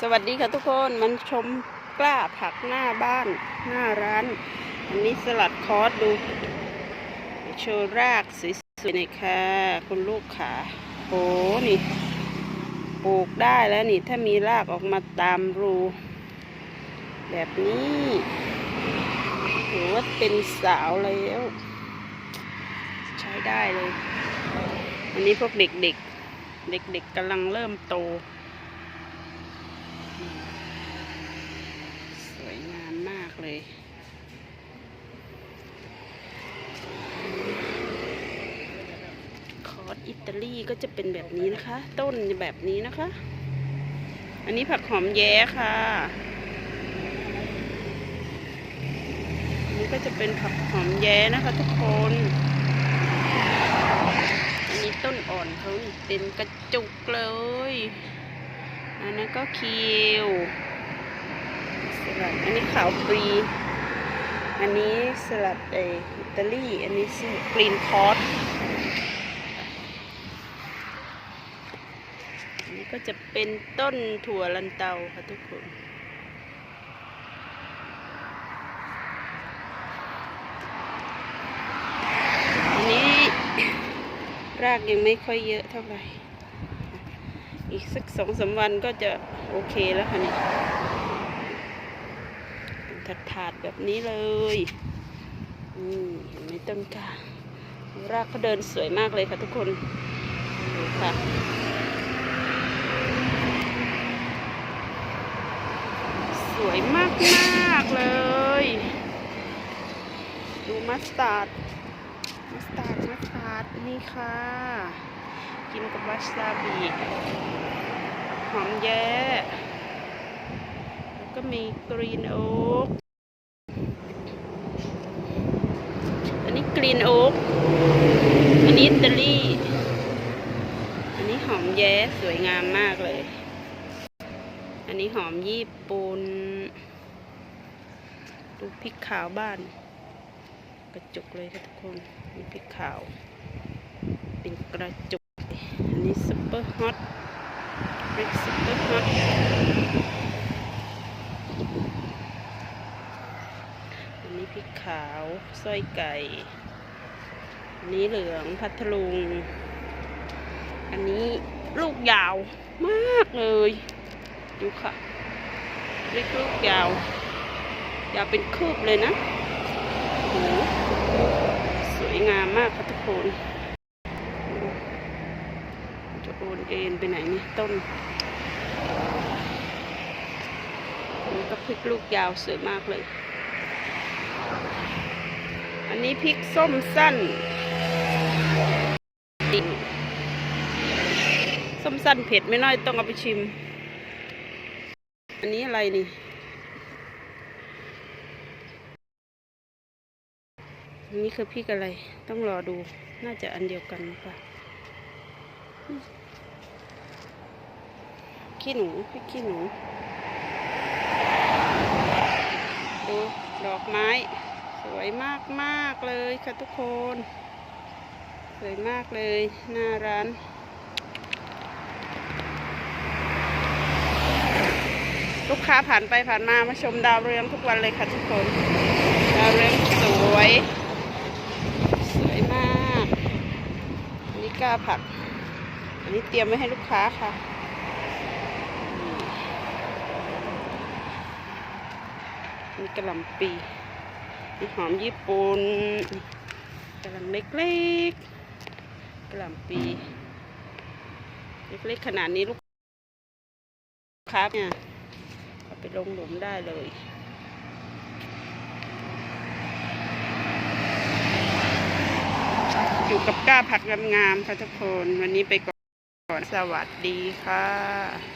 สวัสดีค่ะทุกคนมันชมกล้าผักหน้าบ้านหน้าร้าน อันนี้สลัดคอสดู โชว์รากสวยๆหน่อยค่ะ คุณลูกขาโหนี่ ปลูกได้แล้วนี่ ถ้ามีรากออกมาตามรู แบบนี้ถือว่าเป็นสาวแล้ว ใช้ได้เลย อันนี้พวกเด็กๆ เด็กๆกำลังเริ่มโต สวยงามมาก เลย คอร์สอิตาลีก็จะเป็นแบบนี้นะคะ ต้นแบบนี้นะคะ อันนี้ผักหอมแย้ค่ะนี้ก็จะเป็นผักหอมแย้นะคะ ทุกคน อันนี้ต้นอ่อนเขาเป็นกระจุกเลย อันนั้นก็คิว สลัดอันนี้ขาวปรี อันนี้สลัดเออิตาลี อันนี้สกรีนคอร์สอันนี้ก็จะเป็นต้นถั่วลันเตาค่ะทุกคน อันนี้รากยังไม่ค่อยเยอะเท่าไหร่อีกสักสองสามวันก็จะโอเคแล้วค่ะนี่ ถาดๆแบบนี้เลยอืมเห็นไหมต้นกล้ารากเขาเดินสวยมากเลยค่ะทุกคนดูค่ะสวยมากมากเลย ดูมัสตาร์ดมัสตาร์ดมัสตาร์ดนี่ค่ะ กินกับวาซาบิหอมแย่ ก็มีกรีนโอ๊กอันนี้กรีนโอ๊กอันนี้อิตาลีอันนี้หอมแย้สวยงามมากเลย อันนี้หอมญี่ปุ่นดูพริกขาวบ้าน กระจุกเลยค่ะทุกคนมีพริกขาว เป็นกระจุก อันนี้ซุปเปอร์ฮอตพริกซุปเปอร์ฮอตอันนี้พริก ขาวสร้อยไก่ อันนี้เหลืองพัทลุง อันนี้ลูกยาวมากเลย ดูค่ะพริกลูกยาว ยาวเป็นคืบเลยนะโอ้โหสวยงามมากค่ะทุกคนจะโอนเอ็นไปไหนนี่ต้นนี่ก็พริกลูกยาวสวยมากเลย นี้พริกส้มสั้น ส้มสั้นเผ็ดไม่น้อยต้องเอาไปชิม อันนี้อะไรนี่ อันนี้คือพริกอะไร ต้องรอดู น่าจะอันเดียวกันหรือเปล่าขี้หนูพริกขี้หนู ดู ดอกไม้ สวยมากมากเลยค่ะทุกคน สวยมากเลยหน้าร้านลูกค้าผ่านไปผ่านมามาชมดาวเรืองทุกวันเลยค่ะทุกคน ดาวเรืองสวย สวยมากอันนี้กล้าผัก อันนี้เตรียมไว้ให้ลูกค้าค่ะมีกระหล่ำปี หอมญี่ปุ่นกระหล่ำเล็กๆกระหล่ำปีเล็กๆขนาดนี้ลูกค้าเนี่ยเอาไปลงหลุมได้เลยอยู่กับก้าผักงามๆค่ะทุกคน วันนี้ไปก่อน สวัสดีค่ะ